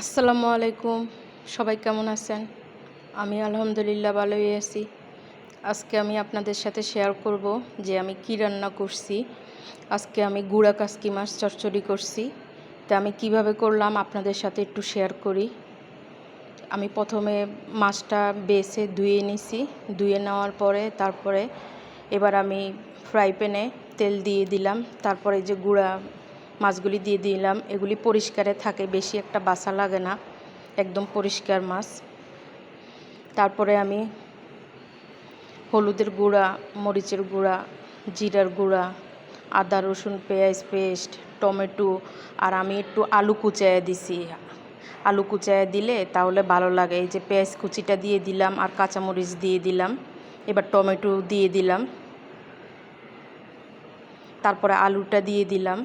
আসসালামু আলাইকুম। সবাই কেমন আছেন? আমি আলহামদুলিল্লাহ ভালোই আছি। আজকে আমি আপনাদের সাথে শেয়ার করব যে আমি কি রান্না করছি। আজকে আমি গুঁড়া কাসকি মাছ চচ্চড়ি করছি। তা আমি কীভাবে করলাম আপনাদের সাথে একটু শেয়ার করি। আমি প্রথমে মাছটা বেছে ধুয়ে নিছি। ধুয়ে নেওয়ার পরে তারপরে এবার আমি ফ্রাই প্যানে তেল দিয়ে দিলাম। তারপরে যে গুঁড়া মাছগুলি দিয়ে দিলাম। এগুলি পরিষ্কারে থাকে, বেশি একটা বাসা লাগে না, একদম পরিষ্কার মাছ। তারপরে আমি হলুদের গুঁড়া, মরিচের গুঁড়া, জিরার গুঁড়া, আদা, রসুন পেঁয়াজ পেস্ট, টমেটো, আর আমি একটু আলু কুচায় দিছি। আলু কুচায় দিলে তাহলে ভালো লাগে। এই যে পেঁয়াজ কুচিটা দিয়ে দিলাম আর কাঁচামরিচ দিয়ে দিলাম, এবার টমেটো দিয়ে দিলাম। তারপরে আলুটা দিয়ে দিলাম।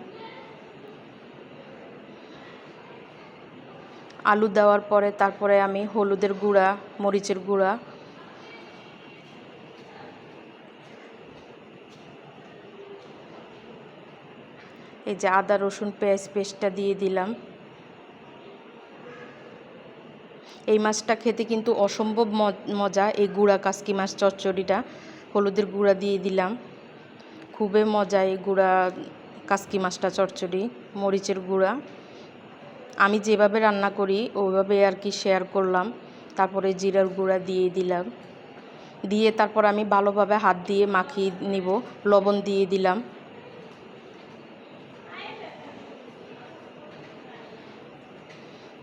আলু দেওয়ার পরে তারপরে আমি হলুদের গুঁড়া, মরিচের গুঁড়া। এই যে আদা, রসুন, পেঁয়াজ, পেস্টটা দিয়ে দিলাম। এই মাছটা খেতে কিন্তু অসম্ভব মজা এই গুঁড়া কাসকি মাছ, চচ্চড়িটা। হলুদের গুঁড়া দিয়ে দিলাম। খুবই মজা এই গুঁড়া কাসকি মাছটা, চচ্চড়ি, মরিচের গুঁড়া। আমি যেভাবে রান্না করি, ওইভাবে আর কি শেয়ার করলাম। তারপরে জিরার গুঁড়া দিয়ে দিলাম। দিয়ে তারপর আমি ভালোভাবে হাত দিয়ে মাখিয়ে নিব, লবণ দিয়ে দিলাম।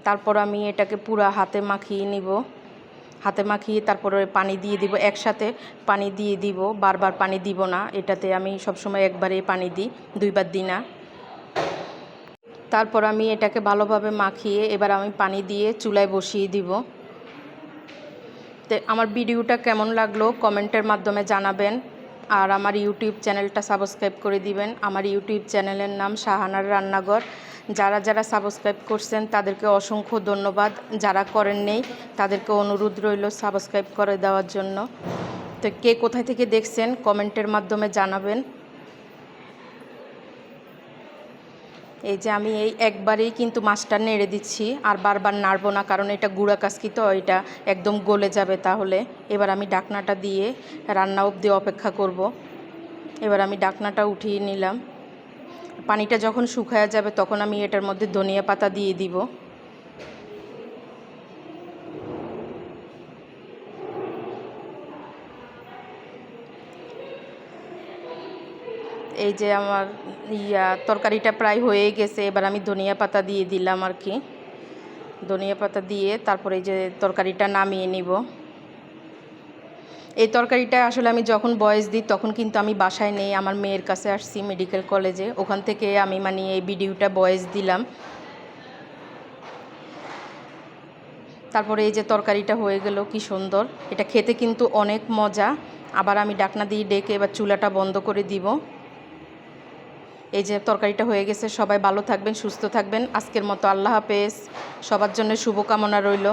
তারপর আমি এটাকে পুরা হাতে মাখিয়ে নিব। হাতে মাখিয়ে তারপরে পানি দিয়ে দিব, একসাথে পানি দিয়ে দিব। বারবার পানি দিব না, এটাতে আমি সবসময় একবারে পানি দিই, দুইবার দিই না। তারপর আমি এটাকে ভালোভাবে মাখিয়ে এবার আমি পানি দিয়ে চুলায় বসিয়ে দিব। তো আমার ভিডিওটা কেমন লাগল কমেন্টের মাধ্যমে জানাবেন। আর আমার ইউটিউব চ্যানেলটা সাবস্ক্রাইব করে দিবেন। আমার ইউটিউব চ্যানেলের নাম শাহানার রান্নাঘর। যারা যারা সাবস্ক্রাইব করছেন তাদেরকে অসংখ্য ধন্যবাদ। যারা করেন নেই, তাদেরকে অনুরোধ রইল সাবস্ক্রাইব করে দেওয়ার জন্য। তো কে কোথায় থেকে দেখছেন কমেন্টের মাধ্যমে জানাবেন। এই যে আমি এই একবারেই কিন্তু মাছটা নেড়ে দিচ্ছি আর বারবার নাড়বো না, কারণ এটা গুঁড়া কাসকি তো, এটা একদম গলে যাবে তাহলে। এবার আমি ডাকনাটা দিয়ে রান্না অবধি অপেক্ষা করব। এবার আমি ডাকনাটা উঠিয়ে নিলাম। পানিটা যখন শুকায়া যাবে তখন আমি এটার মধ্যে ধনিয়া পাতা দিয়ে দিব। এই যে আমার ইয়া, তরকারিটা প্রায় হয়ে গেছে। এবার আমি ধনিয়া পাতা দিয়ে দিলাম আর কি। ধনিয়া পাতা দিয়ে তারপরে এই যে তরকারিটা নামিয়ে নিব। এই তরকারিটা আসলে আমি যখন বয়স দিই তখন কিন্তু আমি বাসায় নেই, আমার মেয়ের কাছে আসছি মেডিকেল কলেজে। ওখান থেকে আমি মানে এই ভিডিওটা বয়স দিলাম। তারপরে এই যে তরকারিটা হয়ে গেল, কি সুন্দর। এটা খেতে কিন্তু অনেক মজা। আবার আমি ডাকনা দিয়ে ডেকে এবার চুলাটা বন্ধ করে দিব। এই যে তরকারিটা হয়ে গেছে, সবাই ভালো থাকবেন, সুস্থ থাকবেন। আজকের মতো আল্লাহ হাফেজ। সবার জন্য শুভকামনা রইল।